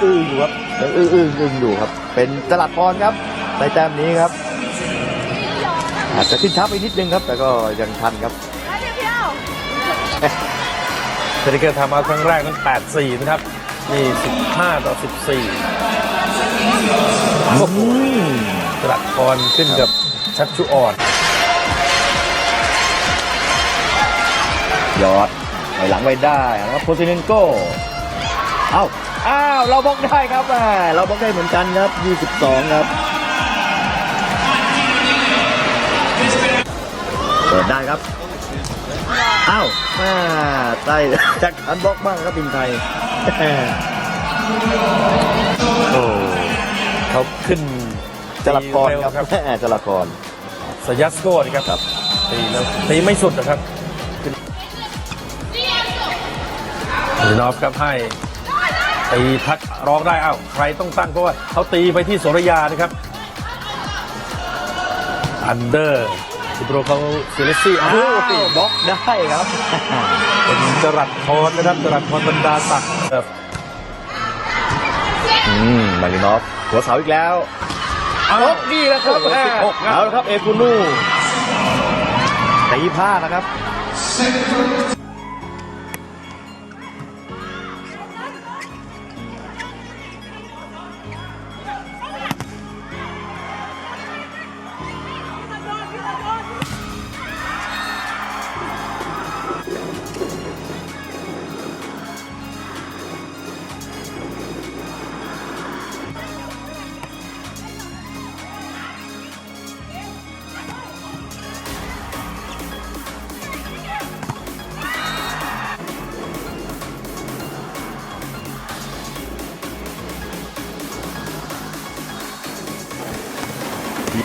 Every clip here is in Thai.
ยังอื้ออื้ออึงอยู่ครับ เป็นจรัดพรครับในแต้มนี้ครับ อาจจะขึ้นช้าไปนิดนึงครับ แต่ก็ยังทันครับเซนิเกอร์ทำเอาครั้งแรกนั้น8-4 นะครับ นี่ 15 ต่อ 14โอ้โหตลัดพรขึ้นกับชัชชุอ่อน ยอดไปหลังไปได้นะครับโพซิเนนโก้ เอ้า อ้าวเราบล็อกได้ครับแหมเราบล็อกได้เหมือนกันครับ 22 ครับ เปิดได้ครับ อ้าวแม่ใต้จากอันบล็อกบ้างครับปินไทยโอ้เขาขึ้นจรัดพรเร็วครับแม่จรัดพรสยัสโก้นะครับครับตีแล้วตีไม่สุดนะครับขึ้นลีนอฟครับให้ ตีพักร้องได้เอ้าใครต้องตั้งเพราะว่าเขาตีไปที่โสรยานะครับอันเดอร์ซิโปรเขาเซเลซี่อ้าโอ้วโหบล็อกได้ครับเป็นจรัดพรนะครับจรัดพรบรรดาศักดิ์ครับอืมมารินอฟหัวเสาอีกแล้วเอาโอ้นี่แหละครับโอ้โหแม่16ครับเอาละครับเอกุนูตีพลาดนะครับ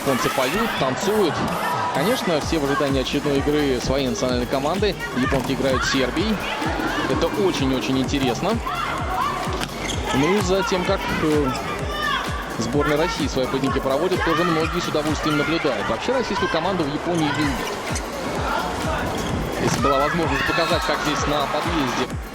Японцы поют, танцуют. Конечно, все в ожидании очередной игры своей национальной команды. Японки играют с Сербией. Это очень-очень интересно. Ну и за тем, как э, сборная России свои поединки проводит, тоже многие с удовольствием наблюдают. Вообще российскую команду в Японии любят. Если была возможность показать, как здесь на подъезде